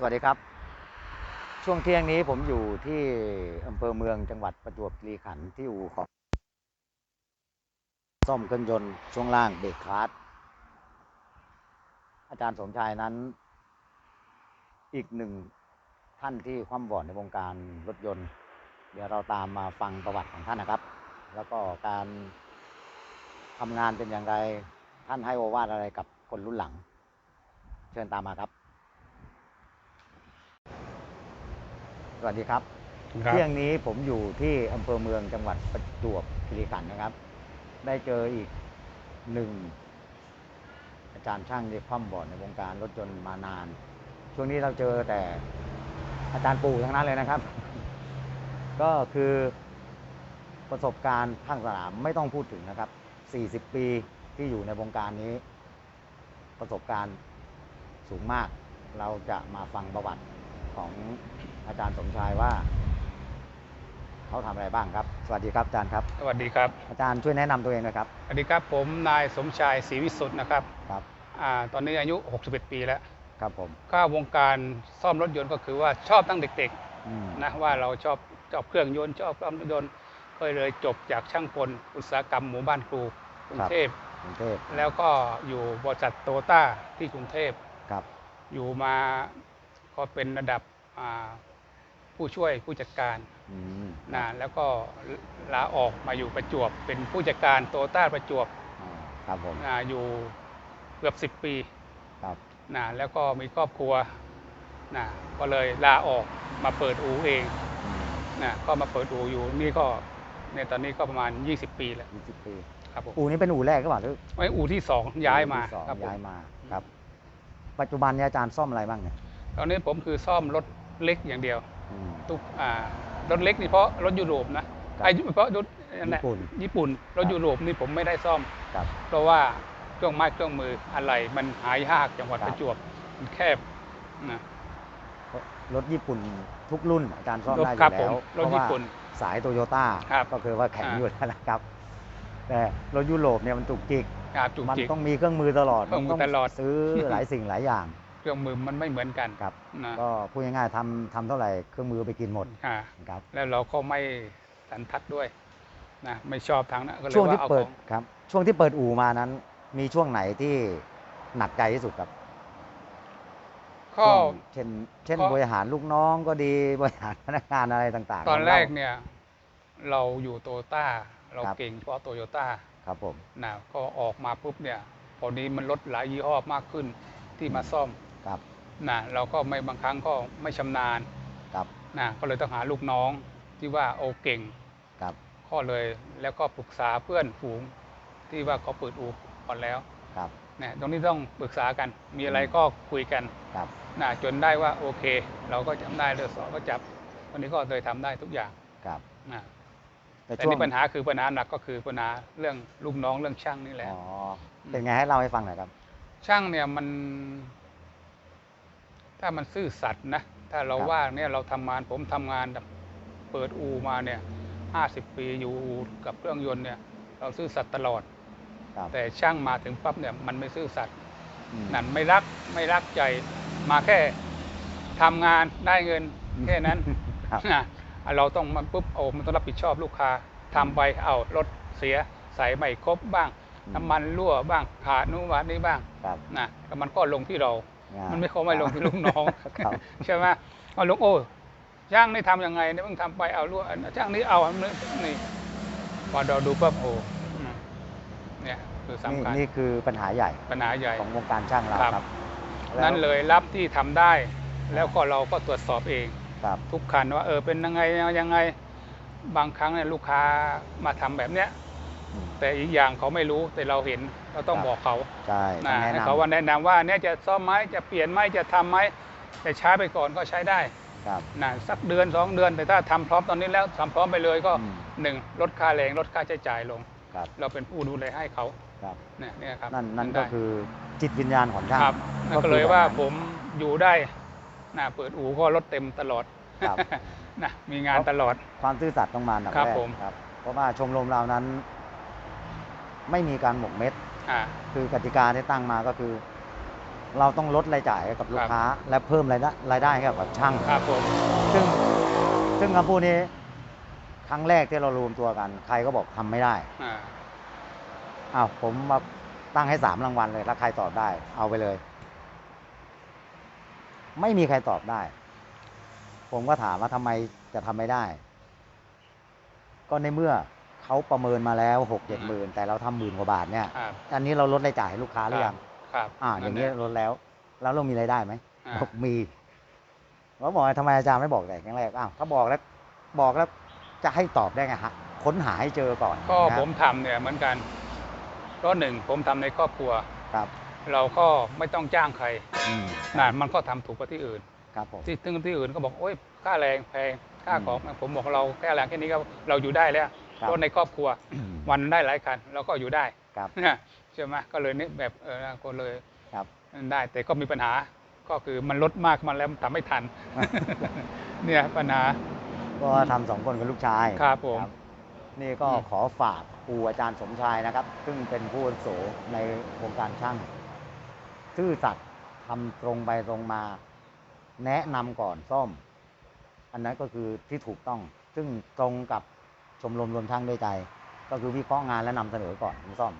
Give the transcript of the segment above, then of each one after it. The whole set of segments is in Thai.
สวัสดีครับ ช่วงเที่ยงนี้ผมอยู่ที่อำเภอเมืองจังหวัดประจวบคีรีขันธ์ที่อู่ของซ่อมเครื่องยนต์ช่วงล่างเบรกคลาสอาจารย์สมชายนั้น อีกหนึ่งท่านที่คว่ำบอดในวงการรถยนต์ เดี๋ยวเราตามมาฟังประวัติของท่านนะครับ แล้วก็การทำงานเป็นอย่างไรท่านให้โอวาทอะไรกับคนรุ่นหลัง เชิญตามมาครับ สวัสดีครับครับ เที่ยงนี้ผมอยู่ที่อำเภอเมืองจังหวัดประจวบคีรีขันธ์นะครับ ได้เจออีกหนึ่งอาจารย์ช่างที่คว่ำบอดในวงการรถยนต์มานาน ช่วงนี้เราเจอแต่อาจารย์ปู่ทั้งนั้นเลยนะครับ ก็คือประสบการณ์ข้างสนามไม่ต้องพูดถึงนะครับ 40 ปีที่อยู่ในวงการนี้ ประสบการณ์สูงมาก เราจะมาฟังประวัติของ อาจารย์สมชายว่า เขาทำอะไรบ้างครับ สวัสดีครับอาจารย์ครับ สวัสดีครับ อาจารย์ช่วยแนะนำตัวเองหนะครับ สวัสดีครับ ผมนายสมชายศรีวิสุทธ์นะครับ ครับอาตอนนี้อายุ 61 ปีแล้ว ครับผมก็วงการซ่อมรถยนต์ก็คือว่าชอบตั้งเด็กอืมๆนะว่าเราชอบชอบเครื่องยนต์ชอบซ่อมรถยนต์ก็เลยจบจากช่างกลอุตสาหกรรมหมู่บ้านครูกรุงเทพกรุงเทพแล้วก็อยู่บริษัทโตต้าที่กรุงเทพครับ อยู่มาก็เป็นระดับอ่า ผู้ช่วยผู้จัดการอืมนะแล้วก็ลาออกมาอยู่ประจวบ เป็นผู้จัดการโตต้าประจวบอ่าครับผมนะอยู่เกือบ 10 ปีครับนะแล้วก็มีครอบครัวนะก็เลยลาออกมาเปิดอูเองอืมนะก็มาเปิดอูอยู่นี่ก็ในตอนนี้ก็ประมาณ 20 ปีแล้วยี่สิบปีครับผมอู่นี้เป็นอู่แรกก็เปล่าหรือไว้อูที่สองย้ายมาอู่ที่สองครับผม ย้ายมาครับ ปัจจุบันเนี้อาจารย์ซ่อมอะไรบ้างเนี่ยตอนนี้ผมคือซ่อมรถเล็กอย่างเดียว อืมทุกอ่ารถเล็กนี่เพราะรถยุโรปนะครับไอ้เพราะรถนั่นแหละญี่ปุ่นญี่ปุ่นรถครับยุโรปนี่ผมไม่ได้ซ่อมครับเพราะว่าเครื่องไม้เครื่องมืออะไรมันหายยากจังหวัดครับประจวบมันแคบนะรถญี่ปุ่นทุกรุ่นอาจารย์ซ่อมรถได้อครับยู่แล้วผมรถญี่ปุ่นเพราะว่าสายโตโยต้าครับก็คือว่าแข็งอ่าอยู่แล้วนะครับ แต่รถยุโรปเนี่ยมันจุกจิกครับจุกมันจิกต้องมีเครื่องมือตลอดเครื่องมือมันตลอดซื้อหลายสิ่งหลายอย่างเค รื่องมือมันไม่เหมือนกันครับนะก็พูดง่ายๆทำทำเท่าไหร่เครื่องมือไปกินหมดอ่านะครับแล้วเราก็ไม่สันทัดด้วยนะไม่ชอบทางนั้นก็เลยช่วงที่ว่าเอาเปิขดองครับ ช่วงที่เปิดอู่มานั้น มีช่วงไหนที่หนักใจที่สุดครับก็ช่วงเช่น เช่นก็บริหารลูกน้องก็ดีบริหารพนักงานอะไรต่าง ๆ ตอนลงแรเล่ากเนี่ย เราอยู่โตโยต้าเราครับเก่งเฉพราะโตโยต้าครับผมนะก็ออกมาปุ๊บเนี่ยพอนี้มันลดหลายยี่ห้อมากขึ้นที่มาซ่อม ครับนะเราก็ไม่บางครั้งก็ไม่ชำนาญครับนะก็เลยต้องหาลูกน้องที่ว่าโอเก่งครับก็เลยแล้วก็ปรึกษาเพื่อนฝูงที่ว่าเขาเปิดอู่ก่อนแล้วครับเนี่ยตรงนี้ต้องปรึกษากัน มีอะไรก็คุยกันครับนะจนได้ว่าโอเค เราก็จำได้เรื่องสองก็จับวันนี้ก็เลยทำได้ทุกอย่างครับนะแต่แต่ช่วงนี่ปัญหาคือปัญหาหนักก็คือปัญหาเรื่องลูกน้องเรื่องช่างนี่แหละอ๋อเป็นไงให้เล่าให้ฟังหน่อยครับ ช่างเนี่ยมัน ถ้ามันซื่อสัตย์นะ ถ้าเราครับว่าเนี่ยเราทำงานผมทำงานแบบเปิดอูมาเนี่ยห้าสิบปีอยู่อูกับเครื่องยนต์เนี่ยเราซื่อสัตย์ตลอดครับแต่ช่างมาถึงปั๊บเนี่ยมันไม่ซื่อสัตย์อืมนั่นไม่รักไม่รักใจมาแค่ทำงานได้เงินแค่นั้นครับนะเราต้องมันปุ๊บโอ้มันต้องรับผิดชอบลูกค้าทำไปเอารถเสียใส่ไม่ครบบ้างอืมน้ำมันรั่วบ้างขาดนู่นวานี้บ้างครับนะแล้วมันก็ลงที่เราอ่า มันไม่เขาไม่ลงที่ลูกน้องครับใช่ไหมเอาลงโอ้ช่างนี่ทำยังไงเนี่ยมึงทำไปเอารั่วช่างนี่เอาอันนี้นี่พอเราดูปั๊บโอ้อืมเนี่ยคือนี่สำคัญนี่คือปัญหาใหญ่ปัญหาใหญ่ของวงการช่างเราครับครับแวนั้นเลยรับที่ทำได้ แล้วก็เราก็ตรวจสอบเองครับทุกคันว่าเออเป็นยังไงยังไงบางครั้งเนี่ยลูกค้ามาทำแบบเนี้ยอืม แต่อีกอย่างเขาไม่รู้แต่เราเห็นเราต้องครับบอกเขาใช่ต้อนะงแนะให้นำเขาว่าแนะนำว่าเนี่ยจะซ่อมไหมจะเปลี่ยนไหมจะทำไหมจะช้าไปก่อนก็ใช้ได้ครับนะสักเดือนสองเดือนแต่ถ้าทำพร้อมตอนนี้แล้วทำพร้อมไปเลยก็อืมหนึ่งลดค่าแรงลดค่าใช้จ่ายลงครับเราเป็นผู้ดูแลให้เขาครับเนี่ยเนี่ยครับนั่นนั่นได้ก็คือจิตวิญญาณของช่างครับนั่นก็ก็คือเลยว่าแบบนั้นผมอยู่ได้นะเปิดอู่ก็รถเต็มตลอดครับนะมีงานตลอดความซื่อสัตย์ต้องมาอันดับครับแรกผมครับเพราะว่าชมรมเรานั้น ไม่มีการหมกเม็ด อ่า คือกติกาที่ตั้งมาก็คือ เราต้องลดรายจ่ายให้กับลูกครับ ค้า และเพิ่มรายได้รายได้ให้กับช่าง ครับผม ซึ่งซึ่งคำพูดนี้ ครั้งแรกที่เรารวมตัวกัน ใครก็บอกทำไม่ได้อ่า อ้าวผมมาตั้งให้สามรางวัลเลย ถ้าใครตอบได้ เอาไปเลย ไม่มีใครตอบได้ ผมก็ถามว่าทำไมจะทำไม่ได้ ก็ในเมื่อ เขาประเมินมาแล้วหกเจ็ดหมื่นแต่เราทำหมื่นกว่าบาทเนี่ย ครับอันนี้เราลดรายจ่ายให้ลูกค้าหรือยัง ครับอ่า อย่างนี้ลดแล้ว แล้วเรามีรายได้ไหมอ่าบอกมีเราบอกว่าทำไมอาจารย์ไม่บอกแต่ครั้งแรกอ้าวถ้าบอกแล้วบอกแล้วจะให้ตอบได้ไงฮะค้นหาให้เจอก่อนก็นะผมทำเนี่ยเหมือนกันเพราะหนึ่งผมทำในครอบครัว ครับเราก็ไม่ต้องจ้างใครอืมนะมันก็ทำถูกกว่าที่อื่น ครับผม ที่ซึ่งที่อื่นก็บอกโอ้ยค่าแรงแพงค่าอืมของผมบอกเราแค่แรงแค่นี้ก็เราอยู่ได้แล้วค รับรถในครอบครัววันได้หลายคันเราก็อยู่ได้ครับใช่ไหมก็เลยนี่แบบเออก็เลยครับได้แต่ก็มีปัญหาก็คือมันลดมากมันแล้วทำไม่ทัน เนี่ยปัญหาก็ทำสองคนกับลูกชายครับผมนี่ก็อืมขอฝากครูอาจารย์สมชายนะครับ ซึ่งเป็นผู้อาวุโสในวงการช่างซื่อสัตย์ทำตรงไปตรงมา แนะนำก่อนซ่อม อันนั้นก็คือที่ถูกต้อง ซึ่งตรงกับ ชมรมรวมช่างด้วยใจ ก็คือวิเคราะห์งานและนำเสนอก่อนถึงซ่อม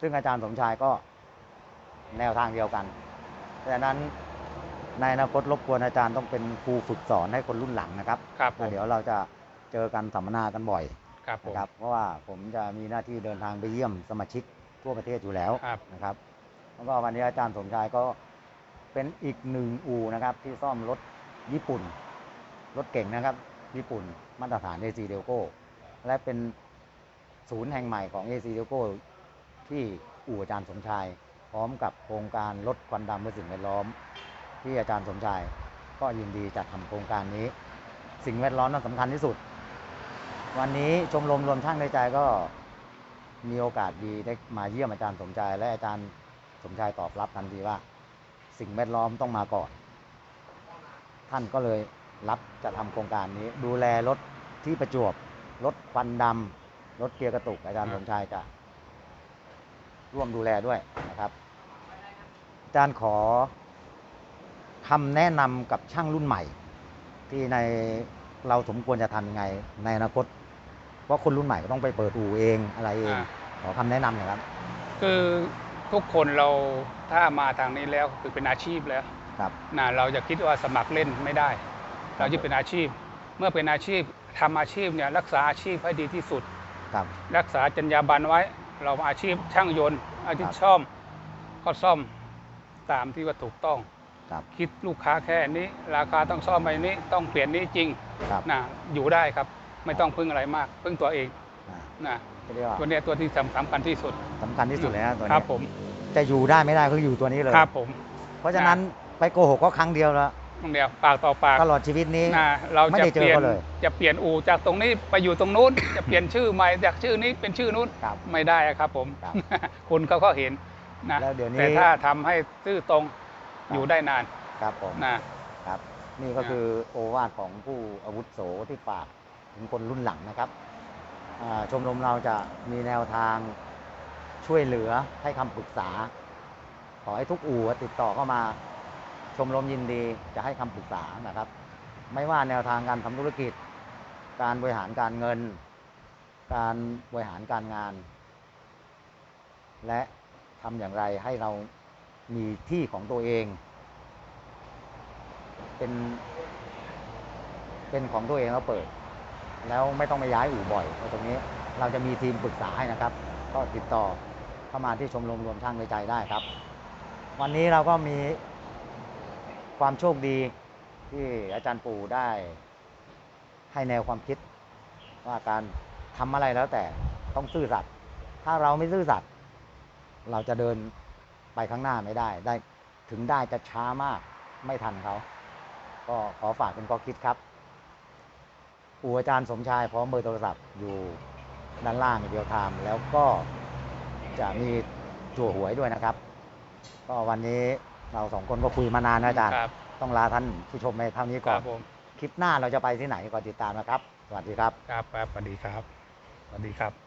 ซึ่งอาจารย์สมชายก็แนวทางเดียวกันดังนั้นในอนาคตรบกวนอาจารย์ต้องเป็นครูฝึกสอนให้คนรุ่นหลังนะครับครับผแล้วมเดี๋ยวเราจะเจอกันสัมมนากันบ่อยครับผมนะครับ เพราะว่าผมจะมีหน้าที่เดินทางไปเยี่ยมสมาชิกทั่วประเทศอยู่แล้วครับนะครับ แล้วก็วันนี้อาจารย์สมชายก็เป็นอีกหนึ่งอู่นะครับ ที่ซ่อมรถญี่ปุ่น รถเก่งนะครับ ญี่ปุ่นมาตรฐาน AC d e l c o และเป็นศูนย์แห่งใหม่ของ AC d e l c o ที่อู่อาจารย์สมชาย พร้อมกับโครงการลดควันดำเพื่อสิ่งแวดล้อม ที่อาจารย์สมชาย ก็ยินดีจัดทำโครงการนี้ สิ่งแวดล้อมนั้นสำคัญที่สุด วันนี้ชมรมรวมช่างในใจก็มีโอกาสดีได้มาเยี่ยมอาจารย์สมชาย และอาจารย์สมชายตอบรับทันทีว่า สิ่งแวดล้อมต้องมาก่อน ท่านก็เลยรับจะทำโครงการนี้ ดูแลรถที่ประจวบ รถควันดำรถเกียร์กระตุกอาจารย์ครัสบมชายจะร่วมดูแลด้วยนะครับ อาจารย์ขอคำแนะนำกับช่างรุ่นใหม่ ที่ในเราสมควรจะทำยังไง ในอนาคตเพราะคนรุ่นใหม่ก็ต้องไปเปิดอู่เองอะไรเองอ่าขอคำแนะนำหน่อยครับ คือทุกคนเราถ้ามาทางนี้แล้วคือเป็นอาชีพแล้วครับนะเราจะคิดว่าสมัครเล่นไม่ได้ เราจะเป็นอาชีพ เมื่อเป็นอาชีพ ทำอาชีพเนี่ยรักษาอาชีพให้ดีที่สุด ครับ รักษาจรรยาบรรณไว้ เราอาชีพช่างยนต์ อาชีพครับซ่อม ก็ซ่อมตามที่ว่าถูกต้อง ครับ คิดลูกค้าแค่นี้ ราคาต้องซ่อมไปนี้ต้องเปลี่ยนนี้จริงครับ นะอยู่ได้ครับ ไม่ต้องพึ่งอะไรมาก พึ่งตัวเองอ่านะก็เรียกว่าตัวเนี้ยตัวที่สำสำคัญที่สุดสำคัญที่สุดเลยนะตัวครันี้บผมจะอยู่ได้ไม่ได้ก็อยู่ตัวนี้เลย ครับผม เพราะฉะนั้นไปโกหกก็ครั้งเดียวแล้ว ตรงเดียวปากต่อปากตลอดชีวิตนี้นะเราไม่จะได้เจอเปลี่ยนเขาเลยจะเปลี่ยนอู่จากตรงนี้ไปอยู่ตรงนู้น จะเปลี่ยนชื่อใหม่จากชื่อนี้เป็นชื่อนู้นครับไม่ได้อะครับผมครับคุณเขาก็เห็นนะแล้วเดี๋ยวนี้แต่ถ้าทำให้ซื่อตรงครับอยู่ได้นานครับผมนะครับ นี่ก็นะคือโอวาทของผู้อาวุโสที่ฝากถึงคนรุ่นหลังนะครับอ่าชมรมเราจะมีแนวทางช่วยเหลือให้คำปรึกษา ขอให้ทุกอู่ติดต่อเข้ามา ชมรมยินดีจะให้คำปรึกษานะครับ ไม่ว่าแนวทางการทำธุรกิจ การบริหารการเงิน การบริหารการงาน และทำอย่างไรให้เรามีที่ของตัวเอง เป็น เป็นของตัวเองแล้วเปิด แล้วไม่ต้องไปย้ายอู่บ่อยเพราะตรงนี้เราจะมีทีมปรึกษาให้นะครับ ก็ติดต่อเข้ามาที่ชมรมรวมช่างในใจได้ครับ วันนี้เราก็มี ความโชคดีที่อาจารย์ปู่ได้ให้แนวความคิด ว่าการทำอะไรแล้วแต่ต้องซื่อสัตย์ถ้าเราไม่ซื่อสัตย์เราจะเดินไปข้างหน้าไม่ได้ ได้ถึงได้จะช้ามากไม่ทันเขาก็ขอฝากเป็นข้อคิดครับอูอาจารย์สมชายพร้อมเบอร์โทรศัพท์อยู่ด้านล่างเดียวไทม์แล้วก็จะมีจั่วหวยด้วยนะครับ ก็วันนี้ เราสองคนก็คุยมานานนะอาจารย์ ครับต้องลาท่านผู้ชมในเท่านี้คก่อรัน บผมคลิปหน้าเราจะไปที่ไหนก็ติดตามนะครับ สวัสดีครับ ครับครับสวัสดีครับสวัสดีครับ